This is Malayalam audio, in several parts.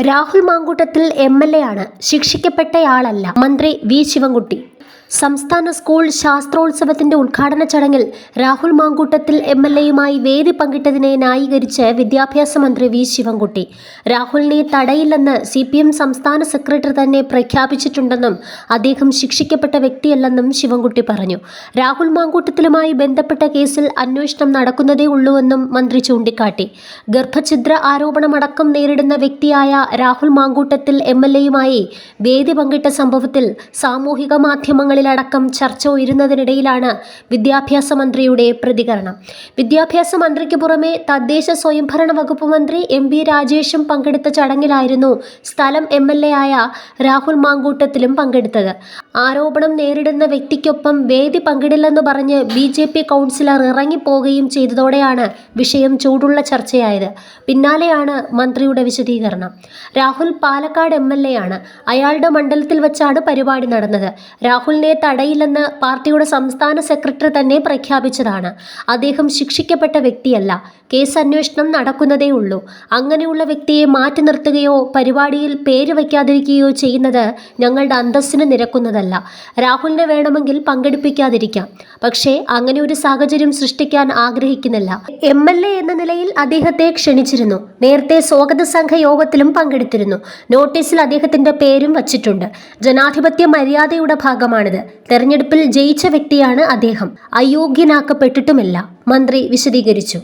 Rahul Mamkootathil M L A ആണ്. ശിക്ഷിക്കപ്പെട്ടയാളല്ല. മന്ത്രി വി ശിവൻകുട്ടി. സംസ്ഥാന സ്കൂൾ ശാസ്ത്രോത്സവത്തിന്റെ ഉദ്ഘാടന ചടങ്ങിൽ രാഹുൽ മാങ്കൂട്ടത്തിൽ എം എൽ എയുമായി വേദി പങ്കിട്ടതിനെ ന്യായീകരിച്ച് വിദ്യാഭ്യാസ മന്ത്രി വി ശിവൻകുട്ടി. രാഹുലിനെ തടയില്ലെന്ന് സി പി എം സംസ്ഥാന സെക്രട്ടറി തന്നെ പ്രഖ്യാപിച്ചിട്ടുണ്ടെന്നും അദ്ദേഹം ശിക്ഷിക്കപ്പെട്ട വ്യക്തിയല്ലെന്നും ശിവൻകുട്ടി പറഞ്ഞു. രാഹുൽ മാങ്കൂട്ടത്തിലുമായി ബന്ധപ്പെട്ട കേസിൽ അന്വേഷണം നടക്കുന്നതേ ഉള്ളൂവെന്നും മന്ത്രി ചൂണ്ടിക്കാട്ടി. ഗർഭഛിദ്ര ആരോപണമടക്കം നേരിടുന്ന വ്യക്തിയായ രാഹുൽ മാങ്കൂട്ടത്തിൽ എം എൽ എയുമായി വേദി പങ്കിട്ട സംഭവത്തിൽ സാമൂഹിക മാധ്യമങ്ങളിലടക്കം ചർച്ച ഉയരുന്നതിനിടയിലാണ് വിദ്യാഭ്യാസ മന്ത്രിയുടെ പ്രതികരണം. വിദ്യാഭ്യാസ മന്ത്രിക്ക് പുറമെ തദ്ദേശ സ്വയംഭരണ വകുപ്പ് മന്ത്രി എം വി രാജേഷും പങ്കെടുത്ത ചടങ്ങിലായിരുന്നു സ്ഥലം എം എൽ എ ആയ രാഹുൽ മാങ്കൂട്ടത്തിലും പങ്കെടുത്തത്. ആരോപണം നേരിടുന്ന വ്യക്തിക്കൊപ്പം വേദി പങ്കിടില്ലെന്ന് പറഞ്ഞ് ബി ജെ പി കൗൺസിലർ ഇറങ്ങിപ്പോവുകയും ചെയ്തതോടെയാണ് വിഷയം ചൂടുള്ള ചർച്ചയായത്. പിന്നാലെയാണ് മന്ത്രിയുടെ വിശദീകരണം. Rahul Palakkad M L A ആണ്. അയാളുടെ മണ്ഡലത്തിൽ വെച്ചാണ് പരിപാടി നടന്നത്. രാഹുലിനെ തടയില്ലെന്ന് പാർട്ടിയുടെ സംസ്ഥാന സെക്രട്ടറി തന്നെ പ്രഖ്യാപിച്ചതാണ്. അദ്ദേഹം ശിക്ഷിക്കപ്പെട്ട വ്യക്തിയല്ല. കേസ് അന്വേഷണം നടക്കുന്നതേ ഉള്ളൂ അങ്ങനെയുള്ള വ്യക്തിയെ മാറ്റി നിർത്തുകയോ പരിപാടിയിൽ പേര് വയ്ക്കാതിരിക്കുകയോ ചെയ്യുന്നത് ഞങ്ങളുടെ അന്തസ്സിന് നിരക്കുന്നതല്ല. രാഹുലിനെ വേണമെങ്കിൽ പങ്കെടുപ്പിക്കാതിരിക്കാം. പക്ഷേ അങ്ങനെ ഒരു സാഹചര്യം സൃഷ്ടിക്കാൻ ആഗ്രഹിക്കുന്നില്ല. എം എൽ എ എന്ന നിലയിൽ അദ്ദേഹത്തെ ക്ഷണിച്ചിരുന്നു. നേരത്തെ സ്വാഗത സംഘ യോഗത്തിലും പങ്കെടുത്തിരുന്നു. നോട്ടീസിൽ അദ്ദേഹത്തിന്റെ പേരും വച്ചിട്ടുണ്ട്. ജനാധിപത്യ മര്യാദയുടെ ഭാഗമാണിത്. തെരഞ്ഞെടുപ്പിൽ ജയിച്ച വ്യക്തിയാണ് അദ്ദേഹം. അയോഗ്യനാക്കപ്പെട്ടിട്ടുമില്ല മന്ത്രി വിശദീകരിച്ചു.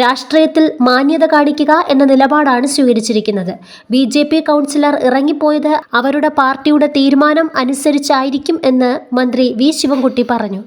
രാഷ്ട്രീയത്തിൽ മാന്യത കാണിക്കുക എന്ന നിലപാടാണ് സ്വീകരിച്ചിരിക്കുന്നത്. ബി ജെ പി കൗൺസിലർ ഇറങ്ങിപ്പോയത് അവരുടെ പാർട്ടിയുടെ തീരുമാനം അനുസരിച്ചായിരിക്കും എന്ന് മന്ത്രി വി ശിവൻകുട്ടി പറഞ്ഞു.